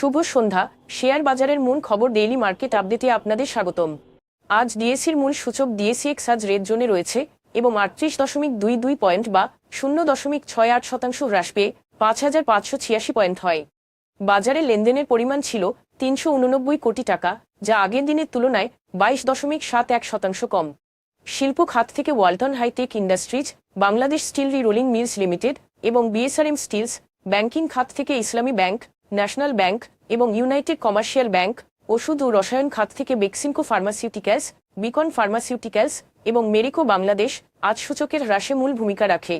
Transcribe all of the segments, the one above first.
শুভ সন্ধ্যা। Share বাজারের মূল খবর ডেইলি মার্কেট আপডেটে আপনাদের স্বাগতম। আজ ডিএসির মূল সূচক ডিএসি এক্স আজ রেড জোনে রয়েছে এবং আটত্রিশ দশমিক দুই দুই পয়েন্ট বা শূন্য দশমিক ছয় আট শতাংশ হ্রাস পেয়ে পাঁচ হাজার পাঁচশো ছিয়াশি পয়েন্ট হয়। বাজারে লেনদেনের পরিমাণ ছিল তিনশো উননব্বই কোটি টাকা, যা আগের দিনের তুলনায় বাইশ দশমিক সাত এক শতাংশ কম। শিল্প খাত থেকে Walton high tech industries Bangladesh steel rerolling mills limited এবং বিএসআরএম স্টিলস ব্যাংকিং খাত থেকে ইসলামী ব্যাংক ন্যাশনাল ব্যাংক এবং ইউনাইটেড কমার্শিয়াল ব্যাংক, ওষুধ ও রসায়ন খাত থেকে বেক্সিমকো ফার্মাসিউটিক্যালস, বিকন ফার্মাসিউটিক্যালস এবং মেরিকো বাংলাদেশ আজ সূচকের হ্রাসে মূল ভূমিকা রাখে।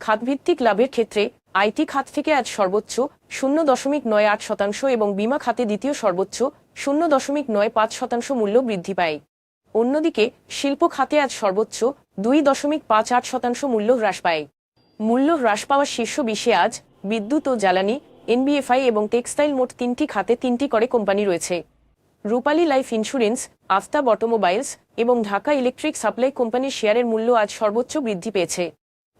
খাতভিত্তিক লাভের ক্ষেত্রে আইটি খাত থেকে আজ সর্বোচ্চ শূন্য দশমিক নয় আট শতাংশ এবং বিমা খাতে দ্বিতীয় সর্বোচ্চ শূন্য দশমিক নয় পাঁচ শতাংশ মূল্য বৃদ্ধি পায়। অন্যদিকে শিল্প খাতে আজ সর্বোচ্চ দুই দশমিক পাঁচ আট শতাংশ মূল্য হ্রাস পায়। মূল্য হ্রাস পাওয়ার শীর্ষ বিশে আজ বিদ্যুৎ ও জ্বালানি এনবিএফআই এবং টেক্সটাইল মোট তিনটি খাতে তিনটি করে কোম্পানি রয়েছে। Rupali life insurance, Aftab automobiles এবং ঢাকা ইলেকট্রিক সাপ্লাই কোম্পানির শেয়ারের মূল্য আজ সর্বোচ্চ বৃদ্ধি পেয়েছে।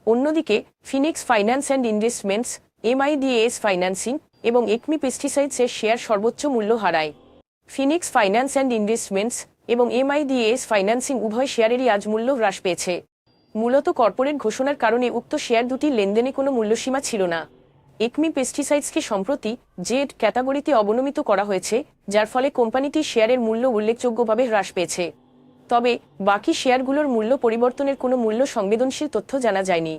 অন্যদিকে, Phoenix finance and investments, MIDS financing এবং একমি পেস্টিসাইডসের শেয়ার সর্বোচ্চ মূল্য হারায়। ফিনিক্স ফাইন্যান্স অ্যান্ড ইনভেস্টমেন্টস এবং এমআইডিএস ফাইন্যান্সিং উভয় শেয়ারেরই আজ মূল্য হ্রাস পেয়েছে। মূলত কর্পোরেট ঘোষণার কারণে উক্ত শেয়ার দুটি লেনদেনে কোনো মূল্যসীমা ছিল না। একমি পেস্টিসাইডসকে সম্প্রতি জেড ক্যাটাগরিতে অবনমিত করা হয়েছে, যার ফলে কোম্পানিটির শেয়ারের মূল্য উল্লেখযোগ্যভাবে হ্রাস পেয়েছে। তবে বাকি শেয়ারগুলোর মূল্য পরিবর্তনের কোনো মূল্য সংবেদনশীল তথ্য জানা যায়নি।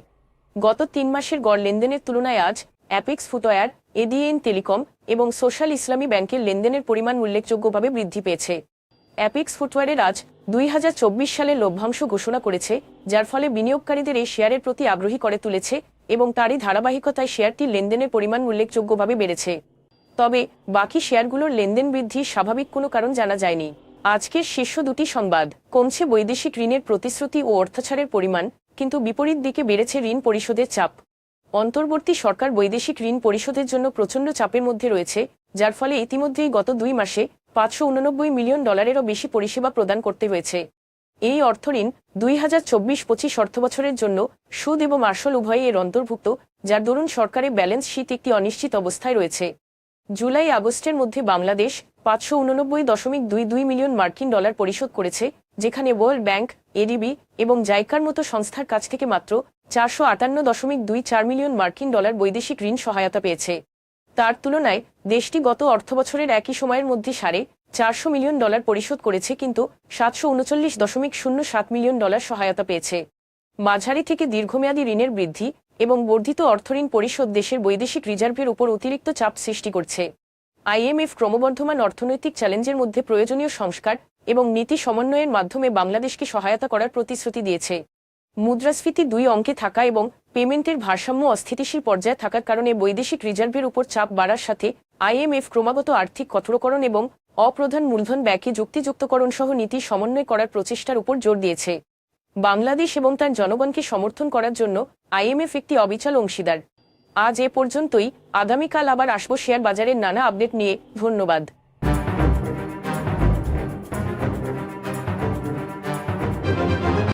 গত তিন মাসের গড় লেনদেনের তুলনায় আজ অ্যাপেক্স ফুটওয়্যার এডিএন টেলিকম এবং সোশ্যাল ইসলামী ব্যাংকের লেনদেনের পরিমাণ উল্লেখযোগ্যভাবে বৃদ্ধি পেয়েছে। অ্যাপেক্স ফুটওয়্যারের আজ দুই সালে লভ্যাংশ ঘোষণা করেছে, যার ফলে বিনিয়োগকারীদের এই শেয়ারের প্রতি আগ্রহী করে তুলেছে এবং তারই ধারাবাহিকতায় শেয়ারটির লেনদেনের পরিমাণ উল্লেখযোগ্যভাবে বেড়েছে। তবে বাকি শেয়ারগুলোর লেনদেন বৃদ্ধির স্বাভাবিক কোনো কারণ জানা যায়নি। আজকের শীর্ষ দুটি সংবাদ। কমছে বৈদেশিক ঋণের প্রতিশ্রুতি ও অর্থাছাড়ের পরিমাণ, কিন্তু বিপরীত দিকে বেড়েছে ঋণ পরিশোধের চাপ। অন্তর্বর্তী সরকার বৈদেশিক ঋণ পরিশোধের জন্য প্রচণ্ড চাপের মধ্যে রয়েছে, যার ফলে ইতিমধ্যেই গত দুই মাসে পাঁচশো উননব্বই মিলিয়ন ডলারেরও বেশি পরিষেবা প্রদান করতে হয়েছে। এই অর্থঋণ দুই হাজার চব্বিশ পঁচিশ অর্থবছরের জন্য সুদ এবং আসল উভয়ই এর অন্তর্ভুক্ত, যার দরুন সরকারের ব্যালেন্স শীট একটি অনিশ্চিত অবস্থায় রয়েছে। জুলাই আগস্টের মধ্যে বাংলাদেশ পাঁচশো উননব্বই দশমিক দুই দুই মিলিয়ন মার্কিন ডলার পরিশোধ করেছে, যেখানে ওয়ার্ল্ড ব্যাংক, এডিবি এবং জাইকার মতো সংস্থার কাছ থেকে মাত্র চারশো আটান্ন দশমিক দুই চার মিলিয়ন মার্কিন ডলার বৈদেশিক ঋণ সহায়তা পেয়েছে। তার তুলনায় দেশটি গত অর্থবছরের একই সময়ের মধ্যে সাড়ে চারশো মিলিয়ন ডলার পরিশোধ করেছে, কিন্তু সাতশো উনচল্লিশ দশমিক শূন্য সাত মিলিয়ন ডলার সহায়তা পেয়েছে। মাঝারি থেকে দীর্ঘমেয়াদী ঋণের বৃদ্ধি এবং বর্ধিত অর্থঋণ পরিশোধ দেশের বৈদেশিক রিজার্ভের উপর অতিরিক্ত চাপ সৃষ্টি করছে। আইএমএফ ক্রমবর্ধমান অর্থনৈতিক চ্যালেঞ্জের মধ্যে প্রয়োজনীয় সংস্কার এবং নীতি সমন্বয়ের মাধ্যমে বাংলাদেশকে সহায়তা করার প্রতিশ্রুতি দিয়েছে। মুদ্রাস্ফীতি দুই অঙ্কে থাকা এবং পেমেন্টের ভারসাম্য অস্থিতিশীল পর্যায়ে থাকার কারণে বৈদেশিক রিজার্ভের উপর চাপ বাড়ার সাথে আইএমএফ ক্রমাগত আর্থিক কঠোরকরণ এবং অপ্রধান মূলধন ব্যয়কে যুক্তিযুক্তকরণ সহ নীতি সমন্বয় করার প্রচেষ্টার উপর জোর দিয়েছে। বাংলাদেশ এবং তার জনগণকে সমর্থন করার জন্য আইএমএফ একটি অবিচল অংশীদার। আজ এ পর্যন্তই। আগামীকাল আবার আসব শেয়ার বাজারের নানা আপডেট নিয়ে। ধন্যবাদ।